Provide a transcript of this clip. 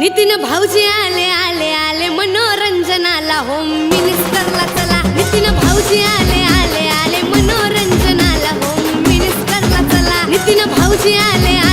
भाऊजी आले आले आले मनोरंजनाला होम मिनिस्टरला चला. नितीन भाऊजी आले आले आले मनोरंजनाला होम मिनिस्टरला चला. नितीन भाऊजी आले आले